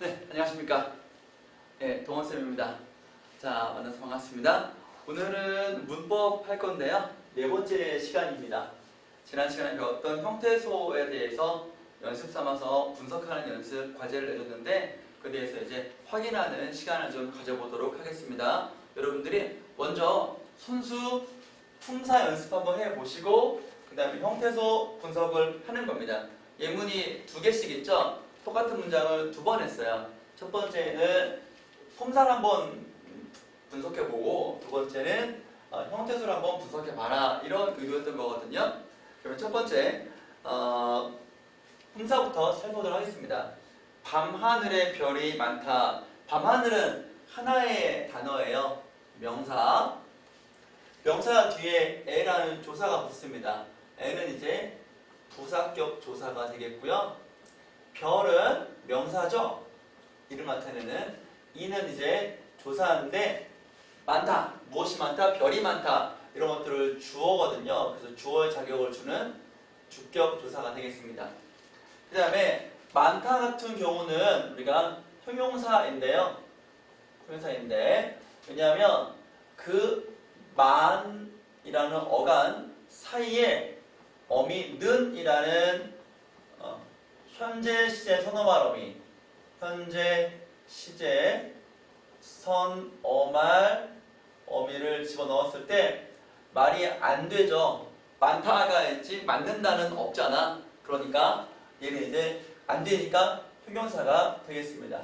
네, 안녕하십니까. 네, 동원쌤입니다. 자, 만나서 반갑습니다. 오늘은 문법 할 건데요. 네 번째 시간입니다. 지난 시간에 배웠던 형태소에 대해서 연습 삼아서 분석하는 연습 과제를 내줬는데 그에 대해서 이제 확인하는 시간을 좀 가져보도록 하겠습니다. 여러분들이 먼저 순수 품사 연습 한번 해보시고 그 다음에 형태소 분석을 하는 겁니다. 예문이 두 개씩 있죠? 똑같은 문장을 두 번 했어요. 첫 번째는 품사를 한번 분석해보고 두 번째는 어, 형태소를 한번 분석해봐라 이런 의도였던 거거든요. 그러면 첫 번째 어, 품사부터 살펴보도록 하겠습니다. 밤하늘에 별이 많다. 밤하늘은 하나의 단어예요. 명사. 명사 뒤에 에라는 조사가 붙습니다. 에는 이제 부사격 조사가 되겠고요. 별은 명사죠. 이름 나타내는 이는 이제 조사인데 많다. 무엇이 많다? 별이 많다. 이런 것들을 주어거든요. 그래서 주어의 자격을 주는 주격 조사가 되겠습니다. 그 다음에 많다 같은 경우는 우리가 형용사인데요. 형용사인데 왜냐하면 그 만이라는 어간 사이에 어미 는이라는 어, 현재 시제 선어말 어미 현재 시제 선어말 어미를 집어넣었을 때 말이 안 되죠. 많다가 있지 맞는다는 없잖아. 그러니까 얘는 이제 안 되니까 형용사가 되겠습니다.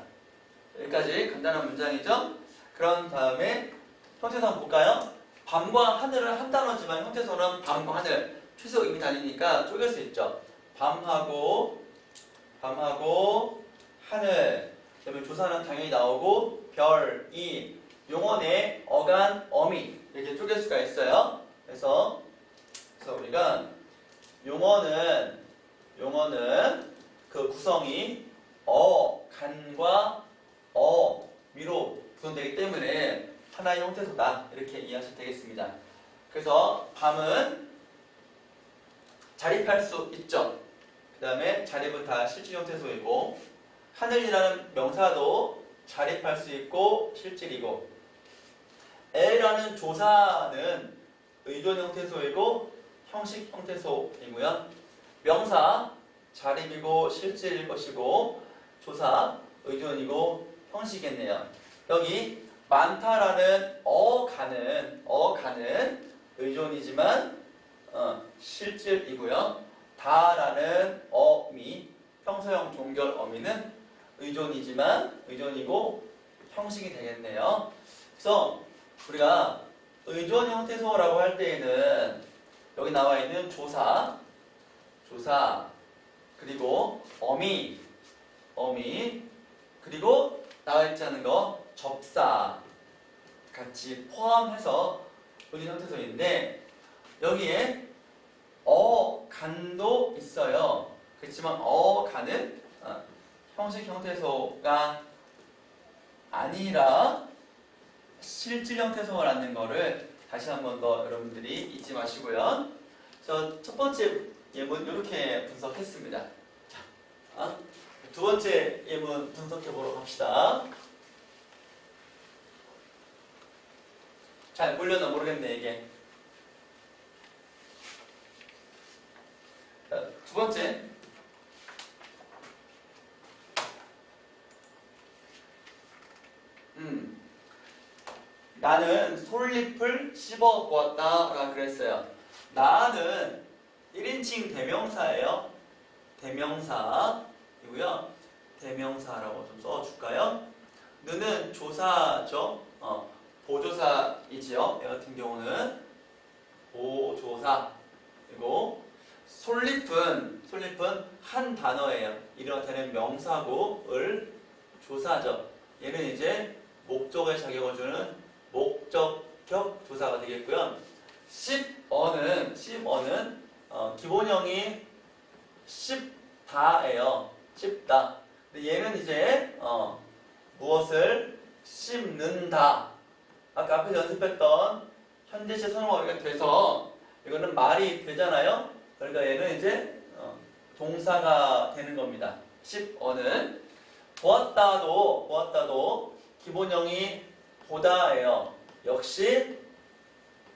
여기까지 간단한 문장이죠. 그런 다음에 한번 볼까요? 밤과 하늘은 한 단어지만 형태소는 밤과 하늘 최소 의미 다니니까 쪼갤 수 있죠. 밤하고 밤하고 하늘 그다음에 조사는 당연히 나오고 별, 이 용언의 어간, 어미 이렇게 쪼갤 수가 있어요. 그래서 그래서 우리가 용어는 용어는 그 구성이 어, 간과 어, 미로 구성되기 때문에 하나의 형태소다 이렇게 이해하시면 되겠습니다. 그래서 밤은 자립할 수 있죠. 그 다음에 자립은 다 실질 형태소이고 하늘이라는 명사도 자립할 수 있고 실질이고 에라는 조사는 의존 형태소이고 형식 형태소이고요. 명사 자립이고 실질일 것이고 조사 의존이고 형식이겠네요. 여기 많다라는 어가는 어가는 의존이지만 어, 실질이고요. 다라는 어미 평소형 종결 어미는 의존이지만 의존이고 형식이 되겠네요. 그래서 우리가 의존 형태소라고 할 때에는 여기 나와 있는 조사, 조사 그리고 어미, 어미 그리고 나와 있지 않은 거 접사 같이 포함해서 의존 형태소인데 여기에 어간도 있어요. 그렇지만 어간은 어, 형식 형태소가 아니라 실질 형태소가 라는 거를 다시 한 번 더 여러분들이 잊지 마시고요. 저 첫 번째 예문 이렇게 분석했습니다. 자, 어? 두 번째 예문 분석해 보러 갑시다. 잘 보려나 모르겠네 이게. 자, 두 번째. 음. 나는 솔잎을 씹어 보았다가 그랬어요. 나는 1인칭 대명사예요. 대명사이고요. 대명사라고 좀 써줄까요? 느는 조사죠. 어, 보조사이지요. 얘 같은 경우는 보조사. 그리고 솔잎은 솔잎은 한 단어예요. 이렇다는 명사고 을 조사죠. 얘는 이제 목적의 자격을 주는 목적격 조사가 되겠고요. 씹어는 씹어는 어, 기본형이 씹다예요. 씹다. 근데 얘는 이제 어, 무엇을 씹는다. 아까 앞에서 연습했던 현재시 선호가 돼서 이거는 말이 되잖아요. 그러니까 얘는 이제 어, 동사가 되는 겁니다. 씹어는 보았다도 보았다도 기본형이 보다예요. 역시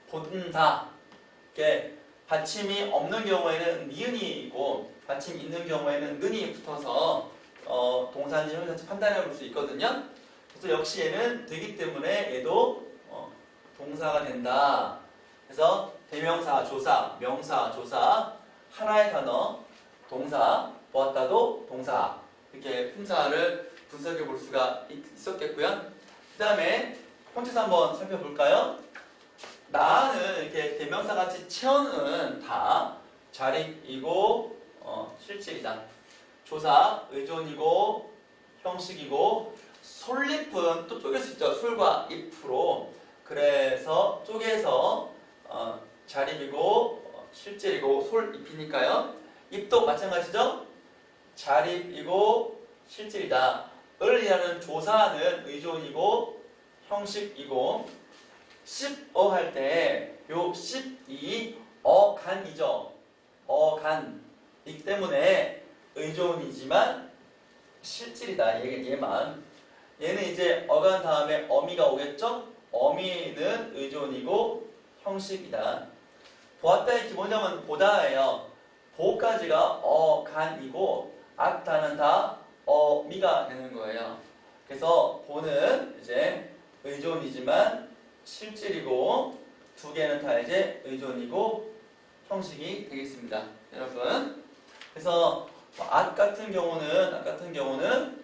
본다. 이렇게 받침이 없는 경우에는 니은이고 받침 있는 경우에는 는이 붙어서 어, 동사인지 형용사인지 판단해 볼 수 있거든요. 그래서 역시 얘는 되기 때문에 얘도 어, 동사가 된다. 그래서 대명사, 조사, 명사, 조사 하나의 단어 동사 보았다도 동사 이렇게 품사를 분석해 볼 수가 있- 있었겠고요. 그 다음에 형태사 한번 살펴볼까요? 나는 이렇게 대명사 같이 체언은 다 자립이고 어, 실질이다. 조사 의존이고 형식이고 솔잎은 또 쪼갤 수 있죠. 솔과 잎으로 그래서 쪼개서 어, 자립이고 어, 실질이고 솔잎이니까요. 잎도 마찬가지죠. 자립이고 실질이다. 을이라는 조사는 의존이고 형식이고 씹어 할 때요 씹이 어간이죠. 어간이기 때문에 의존이지만 실질이다. 얘, 얘만. 얘는 이제 어간 다음에 어미가 오겠죠? 어미는 의존이고 형식이다. 보았다의 기본형은 보다예요. 보까지가 어 간이고 앞단은 다 어 미가 되는 거예요. 그래서 보는 이제 의존이지만 실질이고 두 개는 다 이제 의존이고 형식이 되겠습니다. 여러분. 그래서 앗 같은 경우는 앗 같은 경우는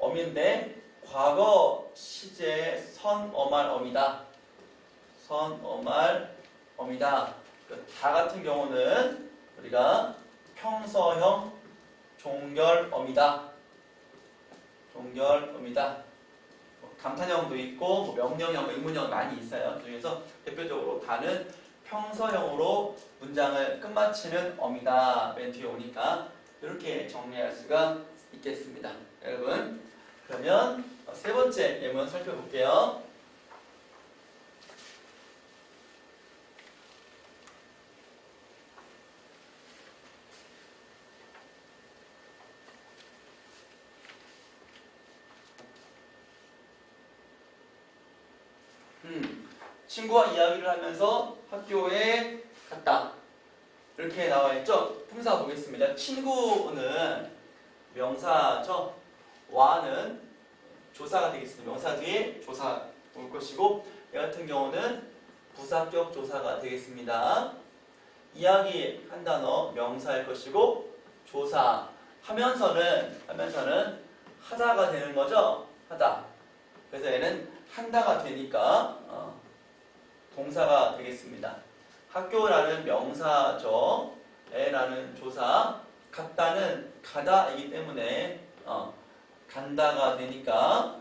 어미인데 과거 시제 선어말 어미다. 선어말 어미다. 그다 같은 경우는 우리가 평서형 종결어미다. 종결어미다. 뭐 감탄형도 있고 뭐 명령형, 의문형 많이 있어요. 그중에서 대표적으로 다는 평서형으로 문장을 끝마치는 어미다. 맨 뒤에 오니까 이렇게 정리할 수가 있겠습니다. 여러분 그러면 세 번째 예문 살펴볼게요. 음, 친구와 이야기를 하면서 학교에 갔다. 이렇게 나와 있죠? 품사 보겠습니다. 친구는 명사죠. 와는 조사가 되겠습니다. 명사 뒤에 조사 올 것이고 얘 같은 경우는 부사격 조사가 되겠습니다. 이야기 한 단어 명사일 것이고 조사 하면서는 하면서는 하다가 되는 거죠. 하다. 그래서 얘는 한다가 되니까 어, 동사가 되겠습니다. 학교라는 명사죠. 애라는 조사, 갔다는 가다이기 때문에 어, 간다가 되니까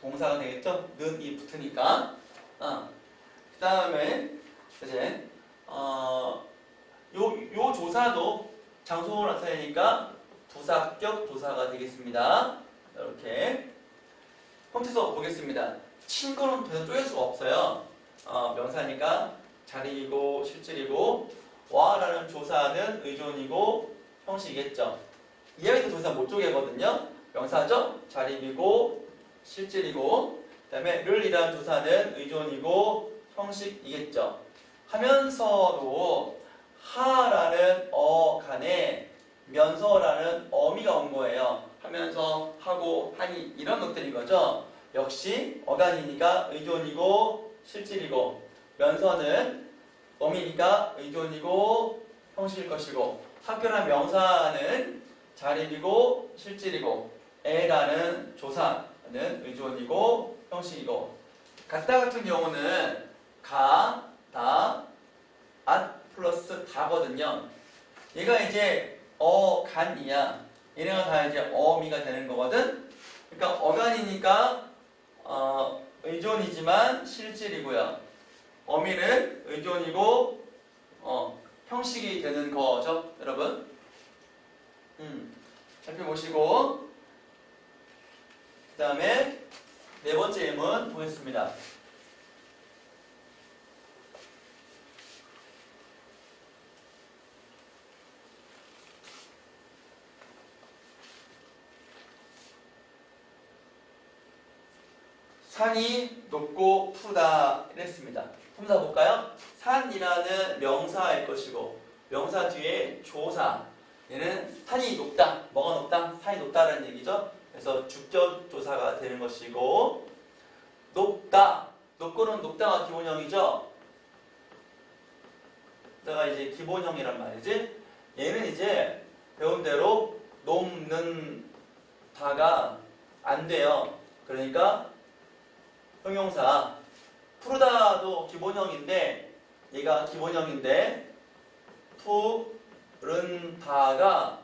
동사가 되겠죠. 는이 붙으니까. 어. 그 다음에 이제 어, 요, 요 조사도 장소를 나타내니까 부사격 조사가 되겠습니다. 이렇게 형태서 보겠습니다. 친구는 더 쪼갤 수가 없어요. 어, 명사니까 자리이고 실질이고 와라는 조사는 의존이고 형식이겠죠. 이야기도 더 이상 못 쪼개거든요. 명사죠? 자립이고 실질이고 그다음에 를이라는 조사는 의존이고 형식이겠죠. 하면서도 하라는 어 간에 면서라는 어미가 온 거예요. 하면서 하고 하니 이런 것들인 거죠. 역시 어간이니까 의존이고 실질이고 면서는 어미니까 의존이고 형식일 것이고 학교란 명사는 자립이고 실질이고 애라는 조사는 의존이고 형식이고 같다 같은 경우는 가, 다, 앗 플러스 다거든요. 얘가 이제 어 간이야. 얘네가 다 이제 어미가 되는 거거든. 그러니까 어간이니까 어, 의존이지만 실질이고요. 어미는 의존이고 어, 형식이 되는 거죠, 여러분. 음, 살펴보시고 그 다음에 네 번째 예문 보겠습니다. 산이 높고 푸르다 이랬습니다. 품사 볼까요? 산이라는 명사일 것이고 명사 뒤에 조사 얘는 산이 높다. 뭐가 높다? 산이 높다라는 얘기죠. 그래서 주격 조사가 되는 것이고 높다. 높고는 높다가 기본형이죠. 다가 이제 기본형이란 말이지. 얘는 이제 배운 대로 높는 다가 안 돼요. 그러니까 형용사 푸르다도 기본형인데 얘가 기본형인데 푸른다가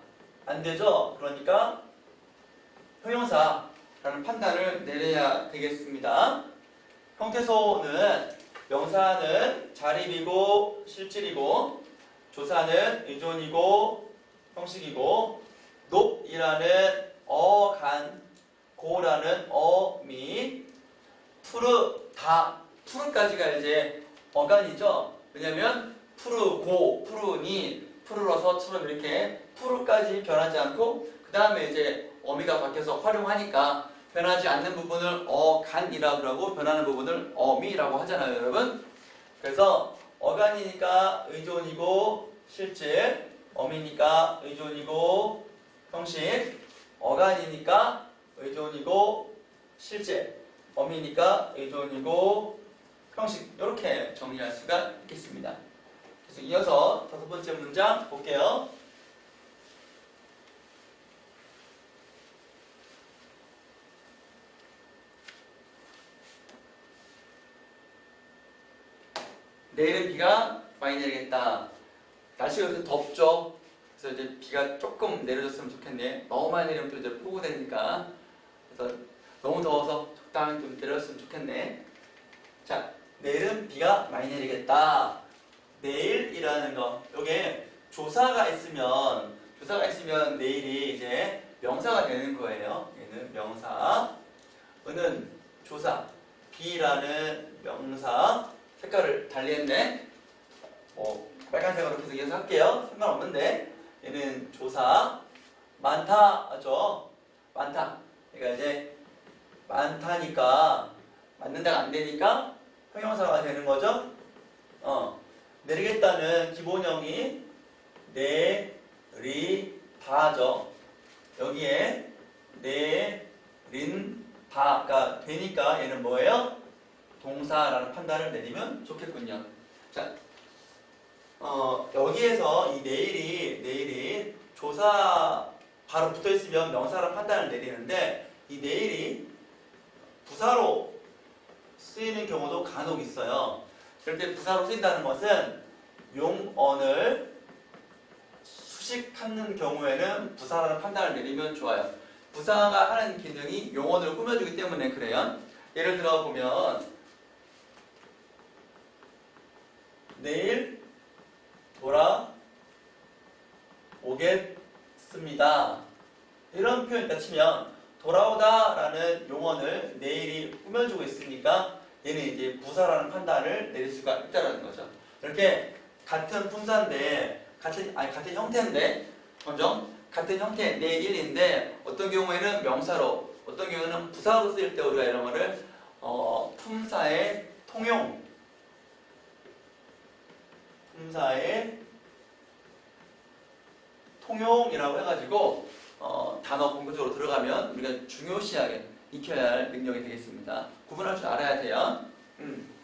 안 되죠. 그러니까 형용사라는 판단을 내려야 되겠습니다. 형태소는 명사는 자립이고 실질이고 조사는 의존이고 형식이고 높이라는 어간 고라는 어미 푸르 다 푸르까지가 이제 어간이죠. 왜냐면 푸르고 푸르니 푸르러서 처럼 이렇게 푸르까지 변하지 않고 그 다음에 이제 어미가 바뀌어서 활용하니까 변하지 않는 부분을 어간이라고 하고 변하는 부분을 어미라고 하잖아요, 여러분. 그래서 어간이니까 의존이고 실질, 어미니까 의존이고 형식, 어간이니까 의존이고 실제, 어미니까 의존이고 형식 이렇게 정리할 수가 있겠습니다. 그래서 이어서 다섯 번째 문장 볼게요. 내일은 비가 많이 내리겠다. 날씨가 요새 덥죠. 그래서 이제 비가 조금 내려줬으면 좋겠네. 너무 많이 내리면 또 이제 포구되니까. 그래서 너무 더워서 적당히 좀 내렸으면 좋겠네. 자, 내일은 비가 많이 내리겠다. 내일이라는 거, 요게 조사가 있으면, 조사가 있으면 내일이 이제 명사가 되는 거예요. 얘는 명사. 은은 조사. 비라는 명사. 색깔을 달리했네. 뭐, 빨간색으로 계속 이어서 할게요. 상관없는데. 얘는 조사. 많다 하죠. 많다. 그러니까 이제 많다니까 맞는다가 안 되니까 형용사가 되는 거죠. 어 내리겠다는 기본형이 내리다죠. 여기에 내린다가 되니까 얘는 뭐예요? 동사라는 판단을 내리면 좋겠군요. 자, 어 여기에서 이 내일이 내일이 조사 바로 붙어 있으면 명사라는 판단을 내리는데 이 내일이 부사로 쓰이는 경우도 간혹 있어요. 그럴 때 부사로 쓰인다는 것은 용언을 수식하는 경우에는 부사라는 판단을 내리면 좋아요. 부사가 하는 기능이 용언을 꾸며주기 때문에 그래요. 예를 들어 보면 내일 돌아 오겠습니다. 이런 표현을 치면 돌아오다라는 용언을 내일이 꾸며주고 있으니까 얘는 이제 부사라는 판단을 내릴 수가 있다라는 거죠. 이렇게 같은 품사인데 같은 아니 같은 형태인데 먼저 같은 형태 내일인데 어떤 경우에는 명사로 어떤 경우에는 부사로 쓰일 때 우리가 이런 거를 어, 품사의 통용 품사의 통용이라고 해가지고 어, 단어 본격적으로 들어가면 우리가 중요시하게 익혀야 할 능력이 되겠습니다. 구분할 줄 알아야 돼요. 음.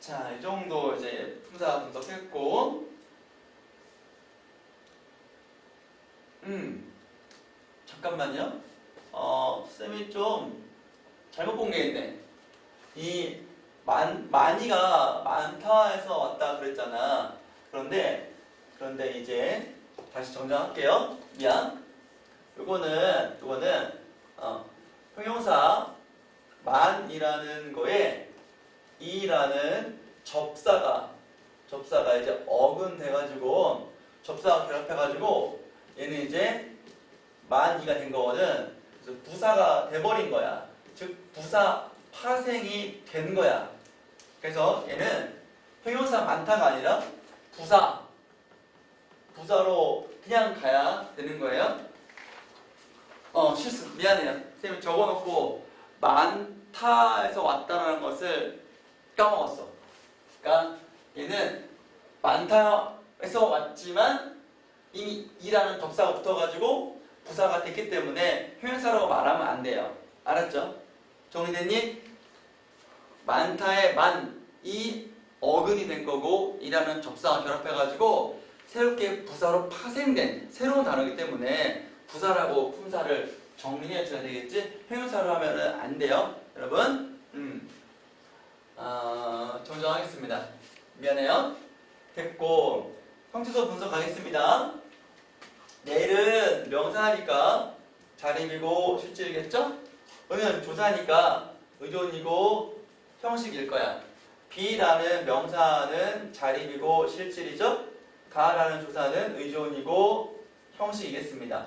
자, 이 정도 이제 품사 분석했고, 음, 잠깐만요. 어, 쌤이 좀 잘못 본 게 있네. 이 만, 많이가 많다에서 왔다 그랬잖아. 그런데, 그런데 이제 다시 정정할게요. 미안. 요거는, 요거는, 어, 형용사 만이라는 거에 이라는 접사가, 접사가 이제 어근 돼가지고, 접사가 결합해가지고, 얘는 이제 만이가 된 거거든. 그래서 부사가 돼버린 거야. 즉, 부사 파생이 된 거야. 그래서 얘는 형용사 많다가 아니라 부사, 부사로 그냥 가야 되는 거예요. 어 실수 미안해요. 쌤이 적어놓고 만 많다에서 왔다라는 것을 까먹었어. 그러니까 얘는 많다에서 왔지만 이미 이라는 덕사가 붙어가지고 부사가 됐기 때문에 형용사라고 말하면 안 돼요. 알았죠? 정리됐니? 많다의 만이 어근이 된 거고 이라는 접사가 결합해가지고 새롭게 부사로 파생된 새로운 단어이기 때문에 부사라고 품사를 정리해 줘야 되겠지? 형용사로 하면은 안 돼요. 여러분? 음. 아, 정정하겠습니다. 미안해요. 됐고 형태소 분석하겠습니다. 내일은 명사니까 자림이고 실질이겠죠? 오늘 조사니까 의존이고 형식일 거야. B라는 명사는 자립이고 실질이죠. 가라는 조사는 의존이고 형식이겠습니다.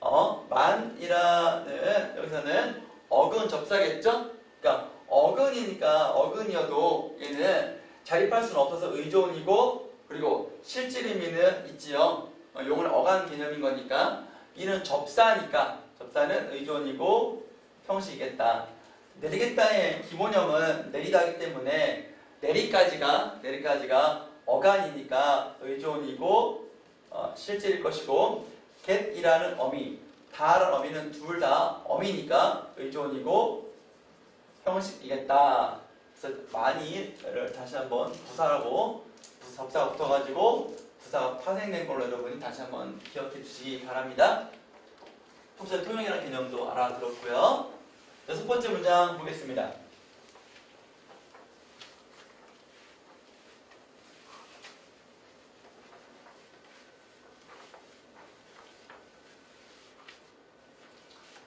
어, 만이라는 여기서는 어근 접사겠죠? 그러니까 어근이니까 어근이어도 얘는 자립할 수는 없어서 의존이고 그리고 실질 의미는 있지요. 어, 요거는 어간 개념인 거니까 이는 접사니까 접사는 의존이고 형식이겠다. 내리겠다의 기본형은 내리다기 때문에 내리까지가 내리까지가 어간이니까 의존이고 어, 실질일 것이고 get이라는 어미 다라는 어미는 둘 다 어미니까 의존이고 형식이겠다. 그래서 많이를 다시 한번 부사라고 부사 접사가 붙어가지고 부사가 파생된 걸로 여러분이 다시 한번 기억해 주시기 바랍니다. 품사 통용이라는 개념도 알아들었고요. 여섯 번째 문장 보겠습니다.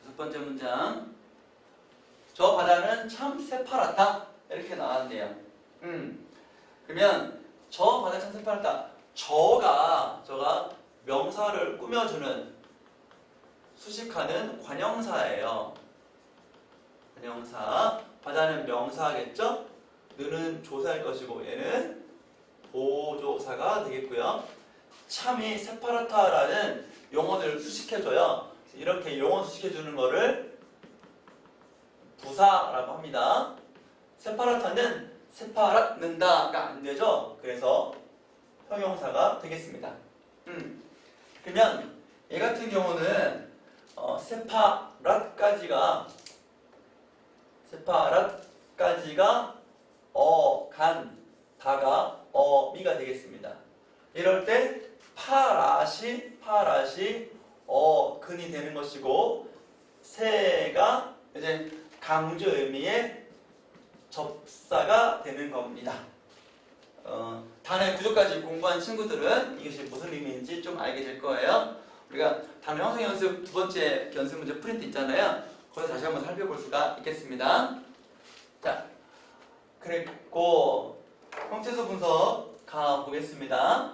여섯 번째 문장. 저 바다는 참 새파랗다. 이렇게 나왔네요. 음. 그러면 저 바다 참 새파랗다. 저가 저가 명사를 꾸며주는 수식하는 관형사예요. 관형사. 바다는 명사겠죠? 느는 조사일 것이고 얘는 보조사가 되겠고요. 참이 새파랗다라는 용어를 수식해줘요. 이렇게 용어 수식해주는 거를 부사라고 합니다. 새파랗다는 새파랗는다가 안 되죠. 그래서 형용사가 되겠습니다. 음. 그러면 얘 같은 경우는 어, 새파랗까지가 새파랗까지가 어, 간, 다가 어 미가 되겠습니다. 이럴 때 파라시 파라시 어 근이 되는 것이고 새가 이제 강조 의미의 접사가 되는 겁니다. 어, 단어의 구조까지 공부한 친구들은 이것이 무슨 의미인지 좀 알게 될 거예요. 우리가 단어 형성 연습 두 번째 연습 문제 프린트 있잖아요. 거기서 다시 한번 살펴볼 수가 있겠습니다. 자, 그랬고 형태소 분석 가보겠습니다.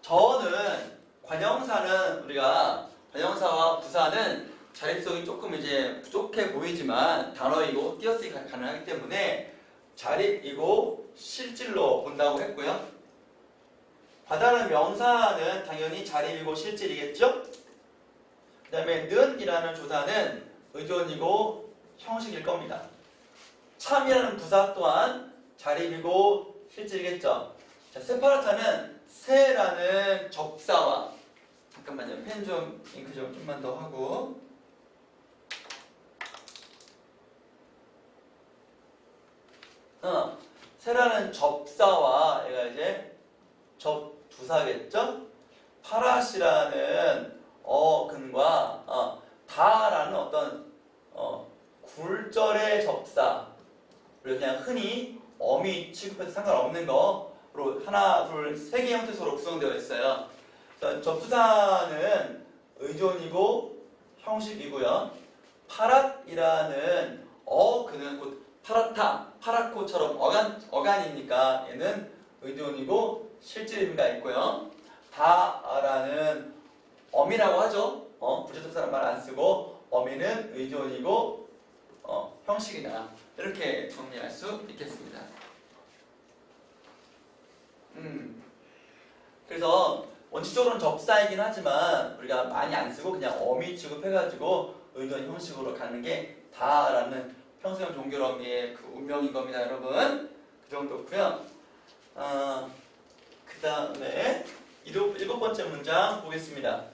저는 관형사는 우리가 관형사와 부사는 자립성이 조금 이제 부족해 보이지만 단어이고 띄어쓰기 가- 가능하기 때문에 자립이고 실질로 본다고 했고요. 바다는 명사는 당연히 자립이고 실질이겠죠? 그 다음에 는이라는 조사는 의존이고 형식일 겁니다. 참이라는 부사 또한 자립이고 실질이겠죠. 자, 세파라타는 새라는 접사와 잠깐만요. 펜 좀 잉크 좀 좀만 더 하고 어, 새라는 접사와 얘가 이제 접두사겠죠? 파라시라는 어근과 어, 다라는 어떤 어, 굴절의 접사 그리고 그냥 흔히 어미 취급해서 상관없는 거로 하나 둘 세 개 형태소로 구성되어 있어요. 자, 접두사는 의존이고 형식이고요. 파랏이라는 어근은 곧 파랗다, 파랗고처럼 어간 어간이니까 얘는 의존이고 실질 의미가 있고요. 다라는 어미라고 하죠. 어, 부재접사란 말 안 쓰고 어미는 의존이고 어, 형식이다. 이렇게 정리할 수 있겠습니다. 음. 그래서 원칙적으로는 접사이긴 하지만 우리가 많이 안 쓰고 그냥 어미 취급해가지고 의존 형식으로 가는 게 다라는 평소형 종결어미의 그 운명인 겁니다, 여러분. 그 정도고요. 어, 그 다음에 일곱, 번째 문장 보겠습니다.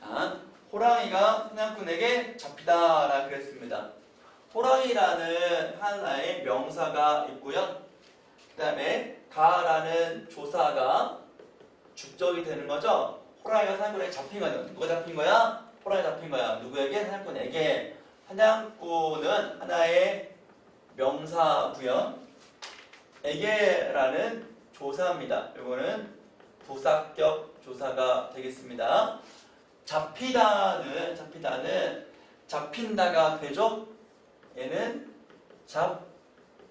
자, 호랑이가 사냥꾼에게 잡히다라 그랬습니다. 호랑이라는 하나의 명사가 있고요. 그 다음에 가라는 조사가 죽적이 되는 거죠. 호랑이가 사냥꾼에게 잡힌 거죠. 누가 잡힌 거야? 호랑이 잡힌 거야. 누구에게? 사냥꾼에게. 사냥꾼은 하나의 명사고요. 에게라는 조사입니다. 이거는 부사격 조사가 되겠습니다. 잡히다는 잡히다는 잡힌다가 되죠. 얘는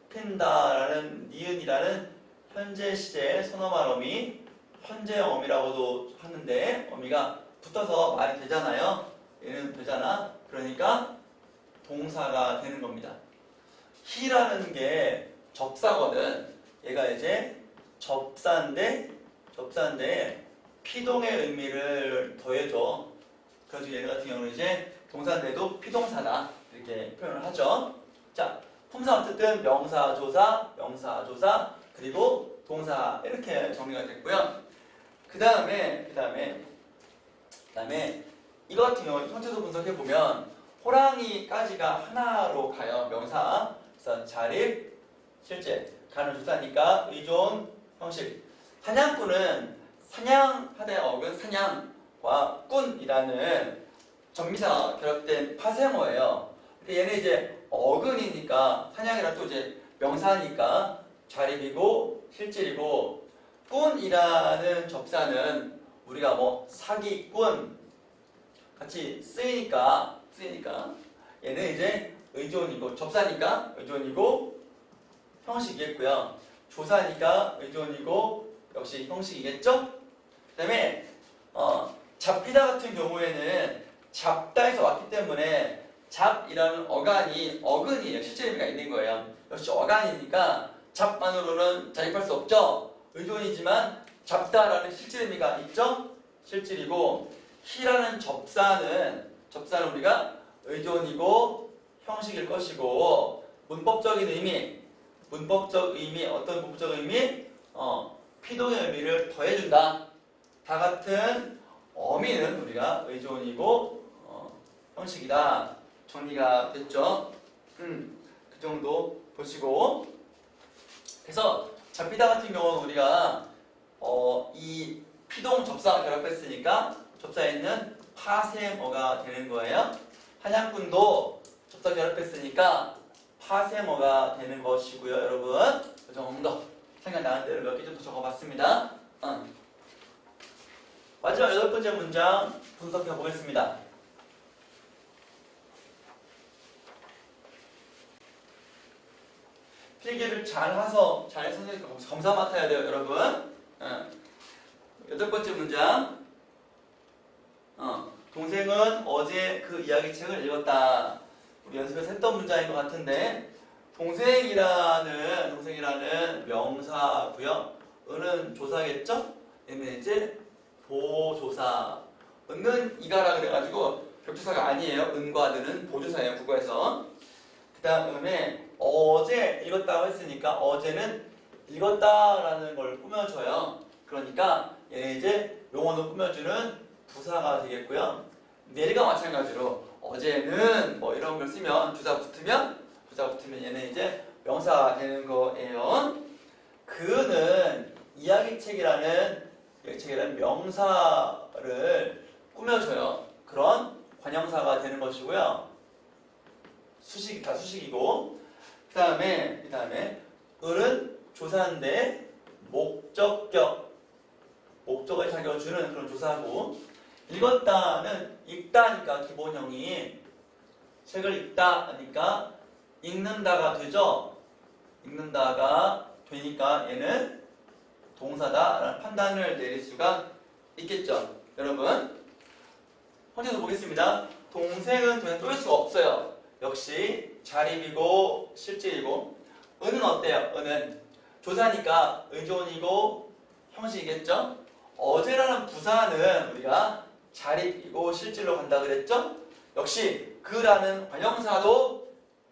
잡힌다라는 니은이라는 현재 시제 선어말 어미 현재 어미라고도 하는데 어미가 붙어서 말이 되잖아요. 얘는 되잖아. 그러니까 동사가 되는 겁니다. 히라는 게 접사거든. 얘가 이제 접사인데 접사인데 피동의 의미를 더해줘. 그래서 얘 같은 경우는 이제 동사인데도 피동사다 이렇게 표현을 하죠. 자, 품사 어쨌든 명사, 조사, 명사, 조사 그리고 동사 이렇게 정리가 됐고요. 그 다음에 그 다음에 그 다음에 이거 같은 경우 형태도 분석해 보면 호랑이까지가 하나로 가요 명사. 그래서 자립, 실제 가는 조사니까 의존 형식. 사냥꾼은 사냥하다 어근 사냥과 꾼이라는 전미사 결합된 파생어예요. 근데 얘는 이제 어근이니까 사냥이랑 또 이제 명사니까 자립이고 실질이고 꾼이라는 접사는 우리가 뭐 사기꾼 같이 쓰이니까 쓰이니까 얘는 이제 의존이고 접사니까 의존이고 형식이겠고요. 조사니까 의존이고 역시 형식이겠죠? 그 다음에 어, 잡히다 같은 경우에는 잡다에서 왔기 때문에 잡이라는 어간이 어근이에요. 실제 의미가 있는 거예요. 역시 어간이니까 잡만으로는 자립할 수 없죠. 의존이지만 잡다라는 실질 의미가 있죠. 실질이고 히라는 접사는 접사는 우리가 의존이고 형식일 것이고 문법적인 의미 문법적 의미 어떤 문법적 의미 어, 피동의 의미를 더해준다. 다 같은 어미는 우리가 의존이고 어, 형식이다. 정리가 됐죠? 음, 그 정도 보시고 그래서 잡히다 같은 경우는 우리가 어, 이 피동 접사가 결합했으니까 접사에 있는 파세어가 되는 거예요. 한양꾼도 접사 결합했으니까 파세어가 되는 것이고요, 여러분. 그 정도 생각나는 대로 몇 개 좀 더 적어봤습니다. 어. 마지막 여덟 번째 문장 분석해 보겠습니다. 필기를 잘 해서 잘 선생님 검사 맡아야 돼요, 여러분. 어. 여덟 번째 문장. 어. 동생은 어제 그 이야기책을 읽었다. 우리 연습에서 했던 문장인 것 같은데 동생이라는 동생이라는 명사고요. 은은 조사겠죠? 얘는 이제 보조사. 은는 이가라 그래가지고 격조사가 아니에요. 은과 는은 보조사예요. 국어에서. 그 다음에 어제 읽었다고 했으니까 어제는 읽었다라는 걸 꾸며줘요. 그러니까 얘는 이제 용어는 꾸며주는 부사가 되겠고요. 내일과 마찬가지로 어제는 뭐 이런 걸 쓰면 주사 붙으면 주사 붙으면 얘는 이제 명사가 되는 거예요. 그는 이야기책이라는 이야기책이라는 명사를 꾸며줘요. 그런 관형사가 되는 것이고요. 수식 다 수식이고 그 다음에 그 다음에 을은 조사인데 목적격 목적을 자격을 주는 그런 조사고 읽었다는 읽다니까 기본형이 책을 읽다 하니까 읽는다가 되죠. 읽는다가 되니까 얘는 동사다라는 판단을 내릴 수가 있겠죠. 여러분. 헌재도 보겠습니다. 동생은 그냥 쪼갤 수가 없어요. 역시 자립이고 실질이고 은은 어때요? 은은 조사니까 의존이고 형식이겠죠? 어제라는 부사는 우리가 자립이고 실질로 간다 그랬죠? 역시 그라는 관형사도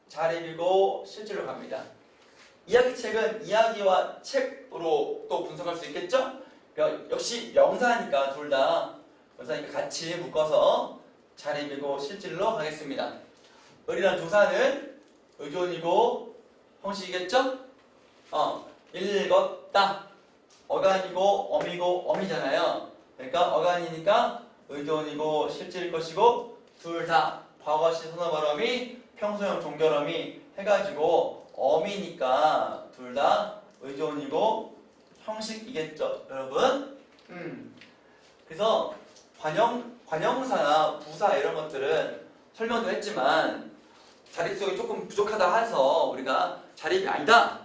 자립이고 실질로 갑니다. 이야기책은 이야기와 책으로 또 분석할 수 있겠죠? 여- 역시 명사니까 둘 다 명사니까 같이 묶어서 자립이고 실질로 가겠습니다. 을이란 조사는 의존이고 형식이겠죠? 어, 읽었다. 어간이고 어미고 어미잖아요. 그러니까 어간이니까 의존이고 실질일 것이고 둘 다 과거시 선어발음이 평소형 종결음이 해가지고 어미니까 둘 다 의존이고 형식이겠죠, 여러분. 음. 그래서 관형 관형사나 부사 이런 것들은 설명도 했지만 자립속이 조금 부족하다 해서 우리가 자립이 아니다.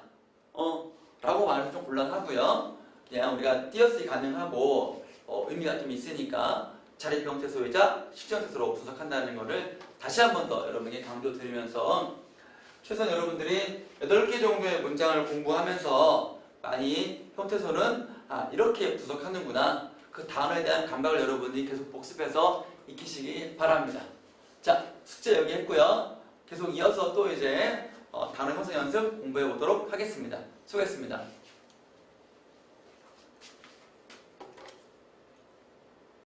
어, 라고 말해서 좀 곤란하고요. 그냥 우리가 띄어쓰기 가능하고 어, 의미가 좀 있으니까 자립 형태소이자 실전태소로 분석한다는 것을 다시 한 번 더 여러분에게 강조드리면서 최소한 여러분들이 8개 정도의 문장을 공부하면서 많이 형태소는 아, 이렇게 분석하는구나. 그 단어에 대한 감각을 여러분이 계속 복습해서 익히시기 바랍니다. 자, 숙제 여기 했고요. 계속 이어서 또 이제 어, 단어 형성 연습 공부해 보도록 하겠습니다. 수고했습니다.